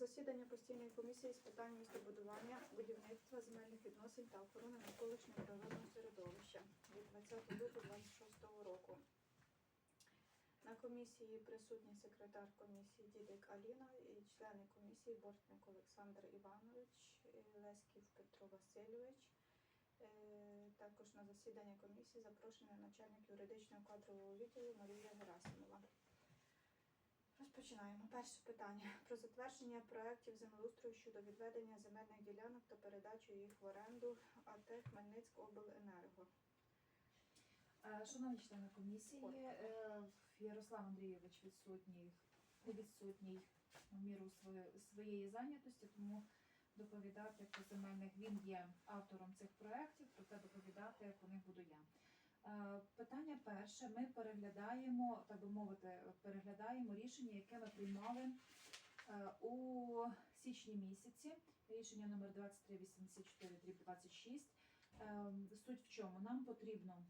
Засідання постійної комісії з питань містобудування, будівництва, земельних відносин та охорони навколишнього природного середовища від 20 лютого 26 року. На комісії присутній секретар комісії Дідик Аліна і члени комісії Бортник Олександр Іванович, е, Леськів Петро Васильович. Е, Також на засідання комісії запрошений начальник юридичного кадрового відділу Марія Герасимова. Розпочинаємо. Перше питання про затвердження проєктів землеустрою щодо відведення земельних ділянок та передачу їх в оренду АТ Хмельницькобленерго. Е, Шановні члени комісії, е, Ярослав Андрійович відсутній, відсутній в міру своєї зайнятості, тому доповідати по земельних він є автором цих проєктів, проте доповідати по них буду я. Е, Питання перше: ми переглядаємо, так би мовити, переглядаємо рішення, яке ми приймали е, у січні місяці. Рішення номер 2384 26. Ем, Суть в чому? Нам потрібно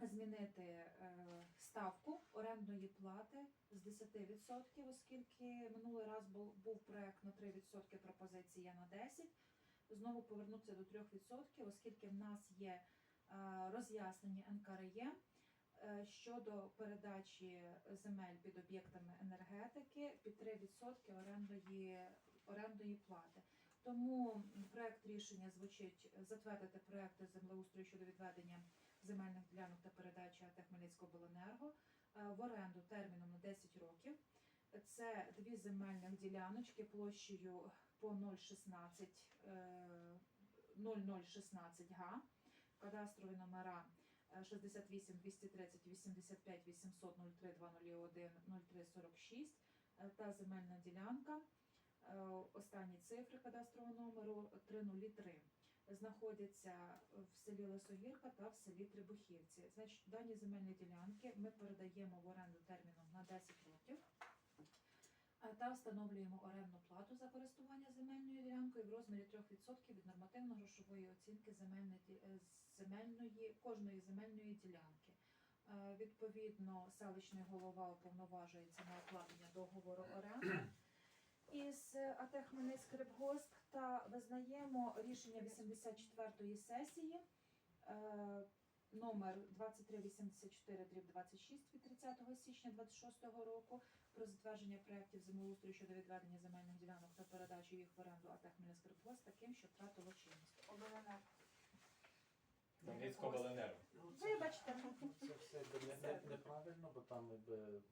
змінити е, ставку орендної плати з 10%, оскільки минулий раз був, проект на 3%, пропозиція на 10%. Знову повернутися до 3%, оскільки в нас є е, роз'яснення НКРЄ е, щодо передачі земель під об'єктами енергетики під 3% орендної, орендної плати. Тому проект рішення звучить затвердити проекти землеустрою щодо відведення земельних ділянок та передачі АТ Хмельницькобленерго е, в оренду терміном на 10 років. Це дві земельних діляночки площею по 0,16 е, 0016 га, кадастрові номера е, 68 230 85 800 03 201 03 46 е, та земельна ділянка. е, Останні цифри кадастрового номеру 303 знаходяться в селі Лесогірка та в селі Трибухівці. Значить, дані земельні ділянки ми передаємо в оренду терміном на 10 років та встановлюємо орендну плату за користування земельною ділянкою в розмірі 3% від нормативно-грошової оцінки земельної, е, земельної кожної земельної ділянки. Е, Відповідно, селищний голова уповноважується на укладення договору оренди із АТ Хмельницький та визнаємо рішення 84-ї сесії е, номер 2384 дріб 26 від 30 січня 26 року про затвердження проєктів землеустрою щодо відведення земельних ділянок та передачі їх в оренду АТ Хмельницький таким, що втратило чинність. Обленерго. Хмельницькобленерго. Ну, це- Вибачте. Це все якби не, не, неправильно, бо там якби,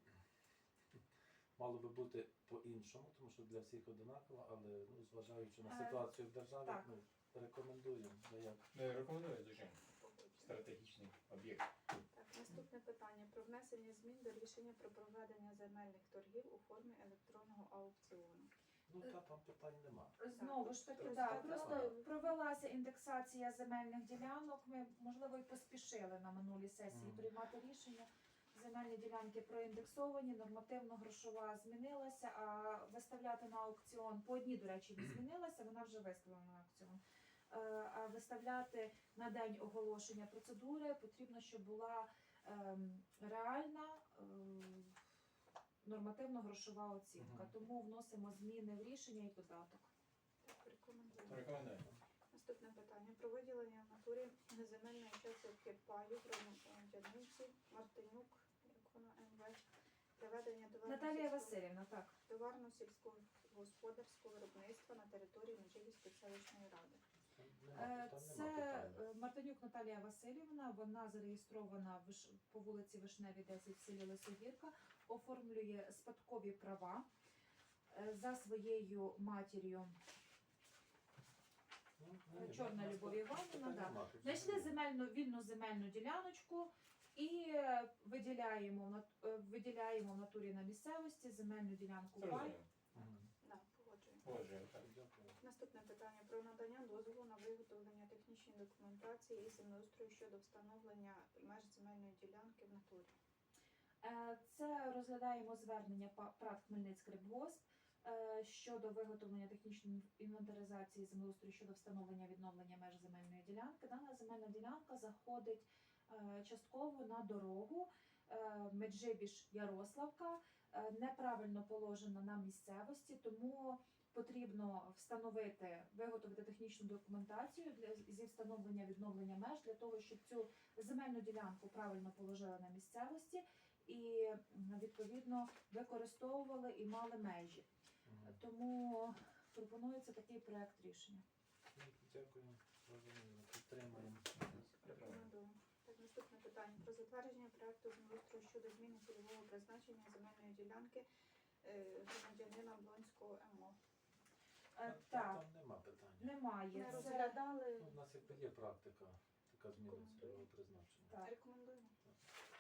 мало би бути по-іншому, тому що для всіх одинаково, але ну, зважаючи на Е, ситуацію в державі, так. ну, рекомендуємо. бо як. Не рекомендую дуже стратегічний об'єкт. Так, наступне питання про внесення змін до рішення про проведення земельних торгів у формі електронного аукціону. Ну та там питань нема. Знову ж таки, Просто да, так. просто провелася індексація земельних ділянок. Ми, можливо, і поспішили на минулій сесії Мгм. приймати рішення. Земельні ділянки проіндексовані, нормативно-грошова змінилася, а виставляти на аукціон по одній, до речі, не змінилася, вона вже виставлена на аукціон. Е, А виставляти на день оголошення процедури потрібно, щоб була ем, нормативно-грошова оцінка. Мгм. Тому вносимо зміни в рішення і додаток. Рекомендуємо. Рекомендую. Наступне питання про виділення в натурі земельної частки паю громадянинці Мартинюк, як вона МВ, для ведення Наталія товарно-сільського- Васильівна, так. товарно-сільськогосподарського виробництва на території Межигірської селищної ради. Там Е, нема, там Це нема питань. е, Мартинюк Наталія Васильівна. Вона зареєстрована по вулиці Вишневі, 10 в селі Лисогірка, оформлює спадкові права е, за своєю матір'ю. Чорна Любов Іванівна, да. Знайшли земельну вільну земельну діляночку і е, виділяємо е, виділяємо в натурі на місцевості земельну ділянку пай. Наступне питання про надання дозволу на виготовлення технічної документації і землеустрою щодо встановлення меж земельної ділянки в натурі. Е, Це розглядаємо звернення ПРАТ Хмельницький Рибгосп е, щодо виготовлення технічної інвентаризації землеустрою щодо встановлення відновлення меж земельної ділянки. Дана земельна ділянка заходить е, частково на дорогу Меджибіж Ярославка, неправильно положена на місцевості, тому потрібно встановити, виготовити технічну документацію для зі встановлення відновлення меж для того, щоб цю земельну ділянку правильно положили на місцевості і відповідно використовували і мали межі. Тому пропонується такий проект рішення. Дякую, зрозуміло. Підтримуємо. Так, наступне питання про затвердження проекту землеустрою щодо зміни цільового призначення земельної ділянки е, громадянина Блонського МО. Е, Та- Так, Там нема питання. немає. Ми Це розглядали. Ну, У нас якби є практика, така зміна цільового призначення. Так. Рекомендуємо.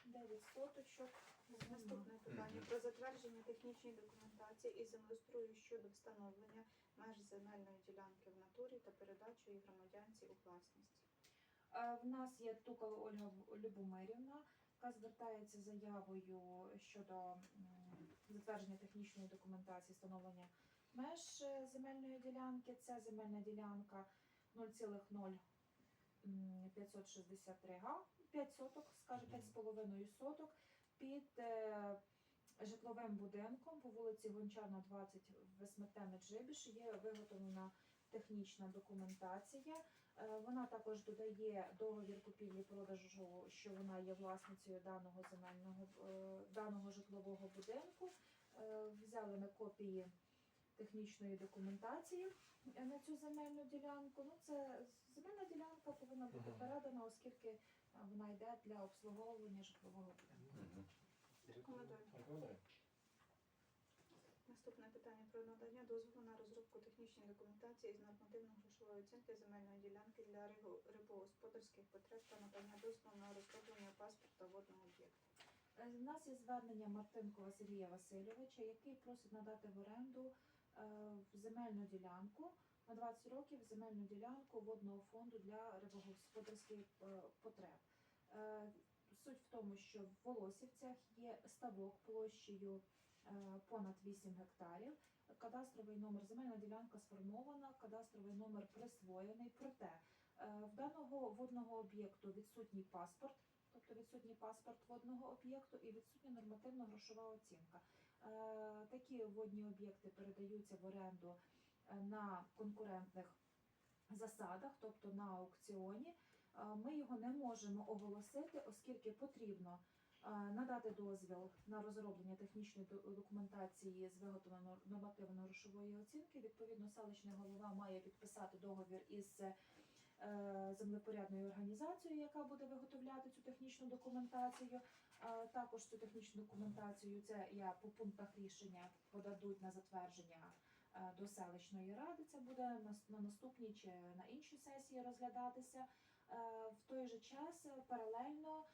9 соточок. Наступне питання про затвердження технічної документації і землеустрою щодо встановлення меж земельної ділянки в натурі та передачу її громадянці у власність. Е, В нас є Тукова Ольга Любомирівна, яка звертається з заявою щодо м, затвердження технічної документації встановлення меж е, земельної ділянки. Це земельна ділянка 0,0563 га, 5 соток, скаже 5,5 соток під е, житловим будинком по вулиці Гончарна, 20 в СМТ Меджибіж. Є виготовлена технічна документація. Е, Вона також додає договір купівлі-продажу, що вона є власницею даного земельного даного житлового будинку. Взяли ми копії технічної документації е, на цю земельну ділянку. Ну, це земельна ділянка повинна бути Мгм. передана, оскільки е, вона йде для обслуговування житлового будинку. Наступне питання про надання дозволу на розробку технічної документації з нормативно-грошової оцінки земельної ділянки для рибо- рибогосподарських потреб та надання дозволу на розроблення паспорта водного об'єкту. Е, У нас є звернення Мартинкова Сергія Васильовича, який просить надати в оренду е, земельну ділянку на 20 років земельну ділянку водного фонду для рибогосподарських е, потреб. Е, Суть в тому, що в Волосівцях є ставок площею понад 8 гектарів. Кадастровий номер земельна ділянка сформована, кадастровий номер присвоєний. Проте в даного водного об'єкту відсутній паспорт, тобто відсутній паспорт водного об'єкту і відсутня нормативно-грошова оцінка. Е, Такі водні об'єкти передаються в оренду е, на конкурентних засадах, тобто на аукціоні. Е, Ми його не можемо оголосити, оскільки потрібно надати дозвіл на розроблення технічної документації з виготовленою нормативно-грошової оцінки. Відповідно, селищний голова має підписати договір із землепорядною організацією, яка буде виготовляти цю технічну документацію. Також цю технічну документацію це я по пунктах рішення подадуть на затвердження е, до селищної ради. Це буде на, на наступній чи на іншій сесії розглядатися. Е, В той же час е, паралельно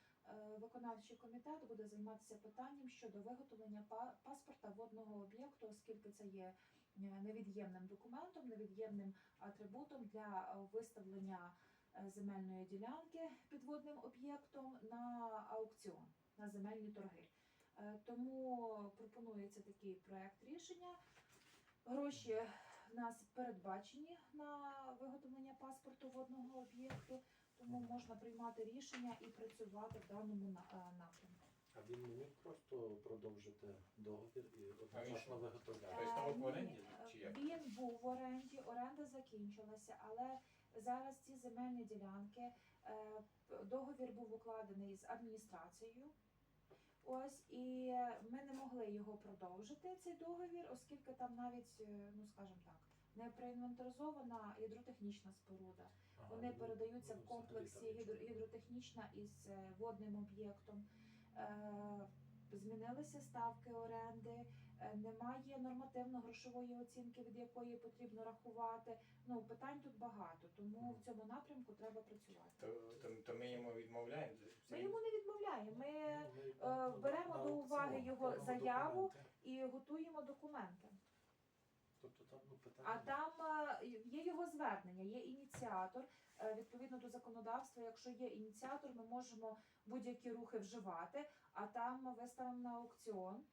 виконавчий комітет буде займатися питанням щодо виготовлення паспорта водного об'єкту, оскільки це є невід'ємним документом, невід'ємним атрибутом для виставлення земельної ділянки підводним об'єктом на аукціон, на земельні торги. Е, Тому пропонується такий проект рішення. Гроші в нас передбачені на виготовлення паспорту водного об'єкту, тому можна приймати рішення і працювати в даному е, напрямку. А він не міг просто продовжити договір і одночасно виготовляти. Тобто в оренді, е, чи як? Він був в оренді, оренда закінчилася, але зараз ці земельні ділянки, договір був укладений з адміністрацією. Ось і ми не могли його продовжити, цей договір, оскільки там навіть, е, ну скажімо так, не проінвентаризована гідротехнічна споруда. Ага, Вони ну, передаються ну, в комплексі гідро- гідротехнічна із е, водним об'єктом. Е, Змінилися ставки оренди, немає нормативно-грошової оцінки, від якої потрібно рахувати. Ну питань тут багато, тому в цьому напрямку треба працювати. То, то, то ми йому відмовляємо. Ми йому не відмовляємо. Ми Ну, ми е, беремо до уваги його заяву. і готуємо документи. Тобто там ну, питання. А там е, є його звернення, є ініціатор. Е, Відповідно до законодавства, якщо є ініціатор, ми можемо будь-які рухи вживати, а там виставимо на аукціон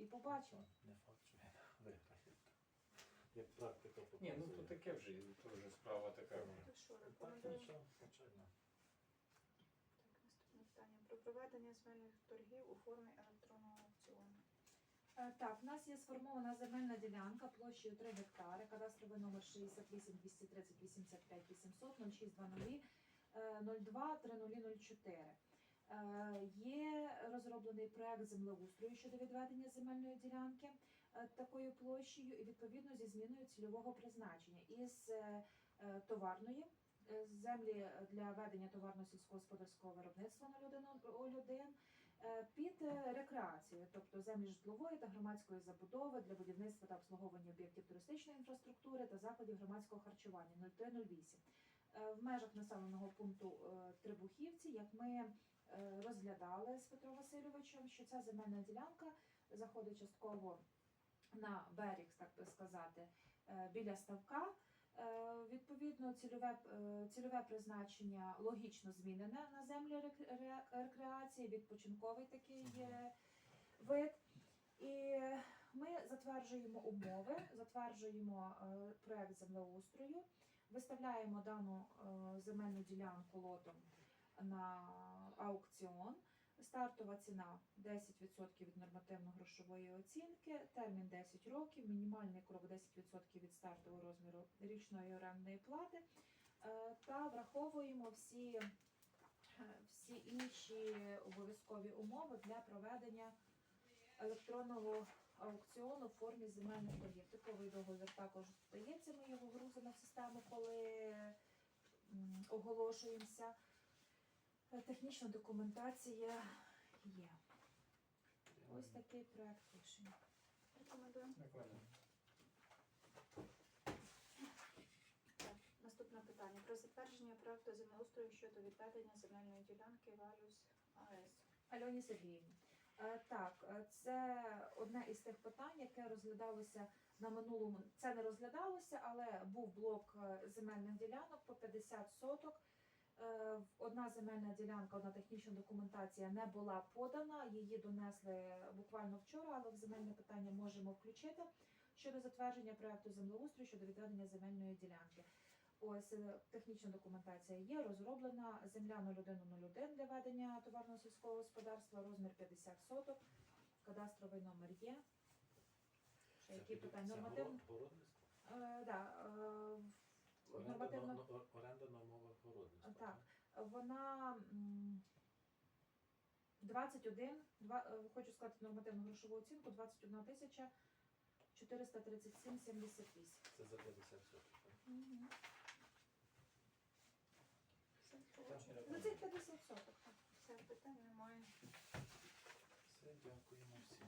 і побачимо. Не факт, що він виграє. Як практика Ні, ну то таке вже, то вже справа така. Так що Так, рекомендуємо. нічого, звичайно. Так, наступне питання про проведення земельних торгів у формі електронного аукціону. Е, Так, в нас є сформована земельна ділянка площею 3 гектари, кадастровий номер 68 230 85 800 0620 е, 02 3004. Е, Є розроблений проект землеустрою щодо відведення земельної ділянки е, такою площею і відповідно зі зміною цільового призначення із е, е, товарної землі для ведення товарно-сільськогосподарського виробництва 0101 е, під рекреацію, тобто землі житлової та громадської забудови для будівництва та обслуговування об'єктів туристичної інфраструктури та закладів громадського харчування 0308. Е, В межах населеного пункту Трибухівці, як ми розглядали з Петром Васильовичем, що ця земельна ділянка заходить частково на берег, так би сказати, е, біля ставка. Е, Відповідно, цільове, е, цільове призначення логічно змінене на землі рекреації, відпочинковий такий е, вид. І ми затверджуємо умови, затверджуємо е, проект землеустрою, виставляємо дану е, земельну ділянку лотом на аукціон. Стартова ціна 10% від нормативно-грошової оцінки, термін 10 років, мінімальний крок 10% від стартового розміру річної орендної плати. Е, Та враховуємо всі, е, всі інші обов'язкові умови для проведення електронного аукціону в формі земельних торгів. Типовий договір також здається, ми його грузимо в систему, коли оголошуємося. Технічна документація є. Ось такий проект рішення. Рекомендуємо. Так, наступне питання про затвердження проекту землеустрою щодо відведення земельної ділянки Валюс АЕС. Альоні Сергіївні. Е, Так, е, це одне із тих питань, яке розглядалося на минулому. Це не розглядалося, але був блок е, земельних ділянок по 50 соток. Е, Одна земельна ділянка, одна технічна документація не була подана. Її донесли буквально вчора, але в земельне питання можемо включити щодо затвердження проекту землеустрою щодо відведення земельної ділянки. Ось е, технічна документація є, розроблена земля 0101 для ведення товарного сільського господарства, розмір 50 соток, кадастровий номер є. Ще які питання? Нормативно? Е, да, е, Оренда, нормативно оренда на умовах городництва. Так. вона м, 21, два, е, хочу сказати нормативну грошову оцінку 21 тисяча 437,78. Це за 50 соток. так? Так. Ну, це 50 соток. так. Все, питань немає. Все, дякуємо всім.